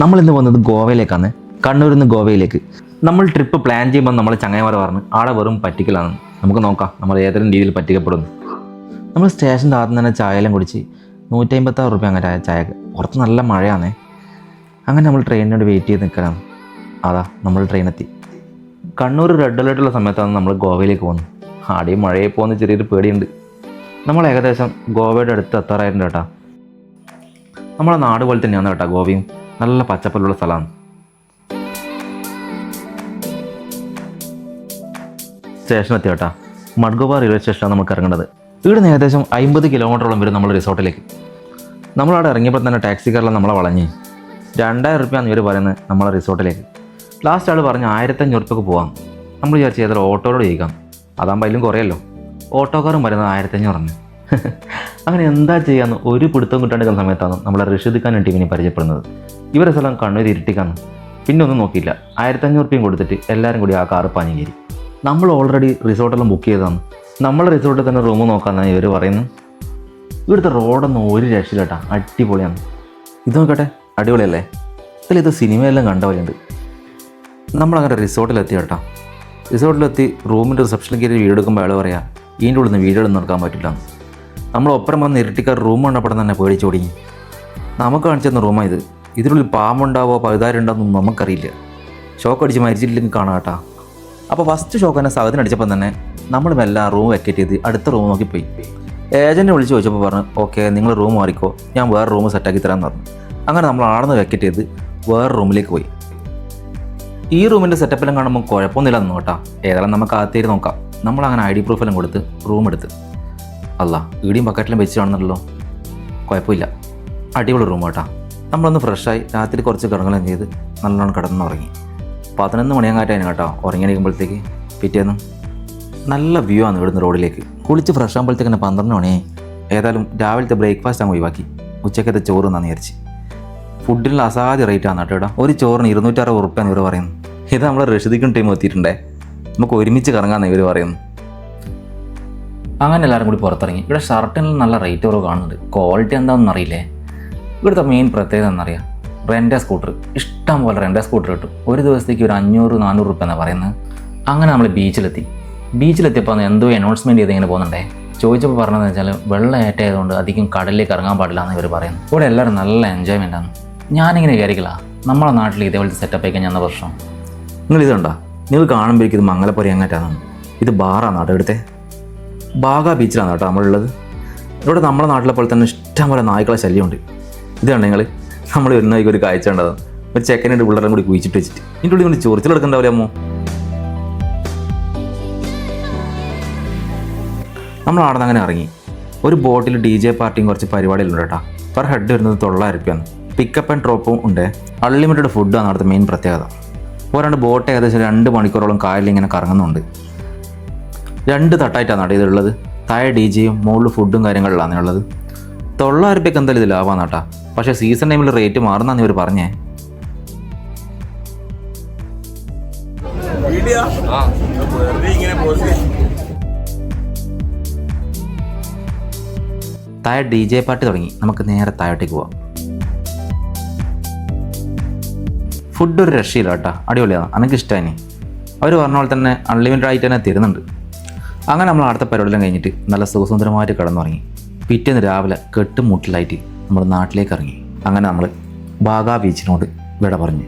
നമ്മൾ ഇന്ന് പോകുന്നത് ഗോവയിലേക്കാണ്. കണ്ണൂരിൽ നിന്ന് ഗോവയിലേക്ക്. നമ്മൾ ട്രിപ്പ് പ്ലാൻ ചെയ്യുമ്പോൾ നമ്മൾ ചങ്ങായിമാർ പറഞ്ഞു ആളെ വെറും പറ്റിക്കലാണ്. നമുക്ക് നോക്കാം നമ്മൾ ഏതെങ്കിലും രീതിയിൽ പറ്റിക്കപ്പെടുന്നു നമ്മൾ സ്റ്റേഷന്റെ ആദ്യം തന്നെ ചായയെല്ലാം കുടിച്ച് നൂറ്റമ്പത്താറ് റുപ്യ അങ്ങനെ ചായക്ക് പുറത്ത് നല്ല മഴയാണ്. അങ്ങനെ നമ്മൾ ട്രെയിനിനോട് വെയിറ്റ് ചെയ്ത് നിൽക്കലാണ് അതാ നമ്മൾ ട്രെയിൻ എത്തി. കണ്ണൂർ റെഡ് അലേർട്ടുള്ള സമയത്താണ് നമ്മൾ ഗോവയിലേക്ക് പോകുന്നത്. ആടെയും മഴയിൽ പോകുന്ന ചെറിയൊരു പേടിയുണ്ട്. നമ്മൾ ഏകദേശം ഗോവയുടെ അടുത്ത് എത്താറായിട്ടുണ്ട് കേട്ടാ. നമ്മളെ നാട് പോലെ തന്നെയാണ് കേട്ടോ ഗോവയും. നല്ല പച്ചപ്പല്ലുള്ള സ്ഥലമാണ്. സ്റ്റേഷൻ കേട്ടാ. മഡ്ഗോവ റെയിൽവേ സ്റ്റേഷനാണ് നമുക്ക് ഇറങ്ങേണ്ടത്. ഇവിടെ നിന്ന് ഏകദേശം അമ്പത് കിലോമീറ്ററോളം വരും നമ്മൾ റിസോർട്ടിലേക്ക്. നമ്മളവിടെ ഇറങ്ങിയപ്പോൾ തന്നെ ടാക്സിക്കാരെല്ലാം നമ്മളെ വളഞ്ഞ്. രണ്ടായിരം റുപ്യാണ് ഇവർ പറയുന്നത് നമ്മളെ റിസോർട്ടിലേക്ക്. ലാസ്റ്റ് ആൾ പറഞ്ഞ് ആയിരത്തഞ്ഞൂറ് റുപ്യക്ക് പോകാം നമ്മൾ വിചാരിച്ചു ഏതൊരു ഓട്ടോയോട് ചോദിക്കാം അതാകുമ്പോൾ അതിലും കുറയല്ലോ. ഓട്ടോക്കാരും പറയുന്നത് ആയിരത്തഞ്ഞൂറാണ് അങ്ങനെ എന്താ ചെയ്യാന്ന് ഒരു പിടുത്തം കിട്ടാണ്ടിരിക്കുന്ന സമയത്താണ് നമ്മളെ ഋഷിദ് ഖാൻ ടീമിനെ പരിചയപ്പെടുന്നത്. ഇവരെ സ്ഥലം കണ്ണൂർ ഇരുട്ടിക്കാന്ന് പിന്നെ ഒന്നും നോക്കിയില്ല. ആയിരത്തഞ്ഞൂറ് റുപ്യയും കൊടുത്തിട്ട് എല്ലാവരും കൂടി ആ കാർ പാഞ്ഞു കയറി നമ്മൾ ഓൾറെഡി റിസോർട്ടെല്ലാം ബുക്ക് ചെയ്തതാണ്. നമ്മളെ റിസോർട്ടിൽ തന്നെ റൂം നോക്കാമെന്നാണ് ഇവർ പറയുന്നത്. ഇവിടുത്തെ റോഡൊന്നും ഒരു രക്ഷയില്ല കേട്ടോ അടിപൊളിയാണ്. ഇത് നോക്കട്ടെ. അടിപൊളിയല്ലേ? ഇതിൽ ഇത് സിനിമയെല്ലാം കണ്ട പോലെയുണ്ട്. നമ്മളങ്ങനെ റിസോർട്ടിലെത്തി കേട്ടോ റിസോർട്ടിലെത്തി റൂമിന്റെ റിസപ്ഷനിൽ കയറി വീഡിയോ എടുക്കുമ്പോൾ അയാൾ പറയാം ഇതിന്റെ ഉള്ളിൽ നിന്ന് വീഡിയോ എടുക്കാൻ പറ്റില്ല. നമ്മൾ ഒപ്പരം വന്ന് ഇരട്ടിക്കാർ റൂം കണ്ടപ്പോൾ തന്നെ പേടിച്ചു തുടങ്ങി നമുക്ക് കാണിച്ചു തന്ന റൂമാണ് ഇത്. ഇതിനുള്ളിൽ പാമ്പുണ്ടാവോ പഴുതാരുണ്ടാവോ നമുക്കറിയില്ല. ഷോക്ക് അടിച്ച് മരിച്ചില്ലെങ്കിൽ കാണാം കേട്ടോ. അപ്പോൾ ഫസ്റ്റ് ഷോക്ക് തന്നെ സഹതിന് അടിച്ചപ്പോൾ തന്നെ നമ്മൾ മെല്ലെ റൂം വെക്കേറ്റ് ചെയ്ത് അടുത്ത റൂം നോക്കി പോയി. ഏജന്റ് വിളിച്ച് ചോദിച്ചപ്പോൾ പറഞ്ഞു ഓക്കെ നിങ്ങൾ റൂം മാറിക്കോ. ഞാൻ വേറെ റൂം സെറ്റാക്കി തരാമെന്ന് പറഞ്ഞു. അങ്ങനെ നമ്മൾ ആടുന്ന് വെക്കറ്റ് ചെയ്ത് വേറെ റൂമിലേക്ക് പോയി. ഈ റൂമിന്റെ സെറ്റപ്പെല്ലാം കാണുമ്പോൾ കുഴപ്പമൊന്നുമില്ല എന്ന് കേട്ടോ. ഏതായാലും നമുക്ക് അകത്തേക്ക് നോക്കാം. നമ്മൾ അങ്ങനെ ഐ ഡി പ്രൂഫെല്ലാം കൊടുത്ത് റൂം എടുത്ത്. അല്ല ഇടിയും ബക്കറ്റിലും വെച്ച് കാണുന്നുണ്ടല്ലോ. കുഴപ്പമില്ല. അടിപൊളി റൂം കേട്ടോ നമ്മളൊന്ന് ഫ്രഷായി രാത്രി കുറച്ച് കിടങ്ങലും ചെയ്ത്? നല്ലോണം കിടന്നു ഉറങ്ങി പതിനൊന്ന് മണിയങ്ങാറ്റായിരുന്നു കേട്ടോ ഉറങ്ങിയടിക്കുമ്പോഴത്തേക്ക് പിറ്റേന്ന് നല്ല വ്യൂ ആണ് ഇവിടുന്ന് റോഡിലേക്ക്. കുളിച്ച് ഫ്രഷ് ആകുമ്പോഴത്തേക്ക് തന്നെ പന്ത്രണ്ട് മണിയായി ഏതായാലും രാവിലത്തെ ബ്രേക്ക്ഫാസ്റ്റ് അങ്ങ് ഒഴിവാക്കി. ഉച്ചക്കത്തെ ചോറ് എന്നാന്ന് വിചാരിച്ച്. ഫുഡിനുള്ള അസാധ്യ റേറ്റ് ആണ് കേട്ടോ ഒരു ചോറിന് ഇരുന്നൂറ്ററുപത് ഉറുപ്പ്യാണ് ഇവർ പറയുന്നത്. ഇത് നമ്മൾ റഷീദിക്കും ടീം എത്തിയിട്ടുണ്ടേ? നമുക്ക് ഒരുമിച്ച് കറങ്ങാമെന്ന് ഇവർ പറയുന്നു അങ്ങനെ എല്ലാവരും കൂടി പുറത്തിറങ്ങി. ഇവിടെ ഷർട്ടിന് നല്ല റേറ്റ് കുറവ് കാണുന്നുണ്ട്. ക്വാളിറ്റി എന്താണെന്ന് അറിയില്ലേ? ഇവിടുത്തെ മെയിൻ പ്രത്യേകത എന്നറിയാം റെന്റ സ്കൂട്ടർ ഇഷ്ടം പോലെ റെന്റ സ്കൂട്ടർ കിട്ടും. ഒരു ദിവസത്തേക്ക് ഒരു അഞ്ഞൂറ് നാനൂറ് റുപ്യ എന്നാണ് പറയുന്നത്. അങ്ങനെ നമ്മൾ ബീച്ചിലെത്തി ബീച്ചിലെത്തിയപ്പോൾ എന്തോ അനൗൺസ്മെന്റ് ചെയ്ത് ഇങ്ങനെ പോകുന്നുണ്ടേ? ചോദിച്ചപ്പോൾ പറഞ്ഞതെന്ന് വെച്ചാൽ വെള്ളം ഏറ്റായതുകൊണ്ട് അധികം കടലിലേക്ക് ഇറങ്ങാൻ പാടില്ല എന്ന് ഇവർ പറയുന്നു ഇവിടെ എല്ലാവരും നല്ല എൻജോയ്മെന്റ് ആണ്. ഞാനിങ്ങനെ വിചാരിക്കില്ല നമ്മളെ നാട്ടിൽ ഇതേപോലത്തെ സെറ്റപ്പ് ആയിക്കാൻ ഞാൻ പ്രശ്നം? നിങ്ങൾ ഇതുണ്ടോ നിങ്ങൾ കാണുമ്പോഴേക്കും ഇത് മംഗലപ്പൊരി അങ്ങാറ്റാണ് ഇത് ബാറാണ് ഇവിടുത്തെ? ബാഗ ബീച്ചിലാണ് കേട്ടോ നമ്മളുള്ളത്. ഇവിടെ നമ്മുടെ നാട്ടിലെ പോലെ തന്നെ ഇഷ്ടം പോലെ നായ്ക്കളെ ശല്യമുണ്ട്. ഇതാണ് നിങ്ങൾ നമ്മൾ വരുന്ന വഴിക്ക് ഒരു കാഴ്ച ഉണ്ടത് ഒരു ചെക്കനായിട്ട് പിള്ളേരും കൂടി കുഴിച്ചിട്ട് വെച്ചിട്ട്. ഇതിന്റെ ഉള്ളിൽ കൊണ്ട് ചൊറിച്ചിലെടുക്കണ്ടാവില്ലേ അമ്മോ? നമ്മൾ അങ്ങനെ ഇറങ്ങി. ഒരു ബോട്ടിൽ ഡി ജെ പാർട്ടിയും കുറച്ച് പരിപാടികളുണ്ട് കേട്ടോ. പെർ ഹെഡ് വരുന്നത് തൊള്ളായിരം രൂപയാണ് പിക്കപ്പ് ആൻഡ് ഡ്രോപ്പും ഉണ്ട്. അൺലിമിറ്റഡ് ഫുഡാണ് അവിടുത്തെ മെയിൻ പ്രത്യേകത. പോരാണ്ട് ബോട്ട് ഏകദേശം രണ്ട് മണിക്കൂറോളം കായലിൽ ഇങ്ങനെ കറങ്ങുന്നുണ്ട്. രണ്ട് തട്ടായിട്ടാണ് കേട്ടോ ഇതുള്ളത് താഴെ ഡി ജെയും മുകളിൽ ഫുഡും കാര്യങ്ങളിലാണ് ഉള്ളത് തൊള്ളായിരം രൂപയ്ക്ക് എന്തായാലും ഇത് ലാഭമാണ് കേട്ടോ. പക്ഷേ സീസൺ ടൈമിൽ റേറ്റ് മാറുന്നാന്ന് ഇവർ പറഞ്ഞേ. തായ താഴെ ഡി ജെ പാർട്ടി തുടങ്ങി. നമുക്ക് നേരെ താഴോട്ടേക്ക് പോവാം. ഫുഡ് ഒരു രക്ഷയില്ല കേട്ടോ. അടിപൊളിയാണ് എനിക്ക് ഇഷ്ടമായി അവർ പറഞ്ഞ പോലെ തന്നെ അൺലിമിറ്റഡ് ആയിട്ട് തന്നെ തരുന്നുണ്ട്. അങ്ങനെ നമ്മൾ അടുത്ത പരിപാടിയെല്ലാം കഴിഞ്ഞിട്ട് നല്ല സുഖസുന്ദരമായിട്ട് കിടന്നുറങ്ങി. പിറ്റേന്ന് രാവിലെ കെട്ടുമുട്ടിലായിട്ട് നമ്മൾ നാട്ടിലേക്ക് ഇറങ്ങി. അങ്ങനെ നമ്മൾ ബാഗാ ബീച്ചിനോട് വിട പറഞ്ഞു.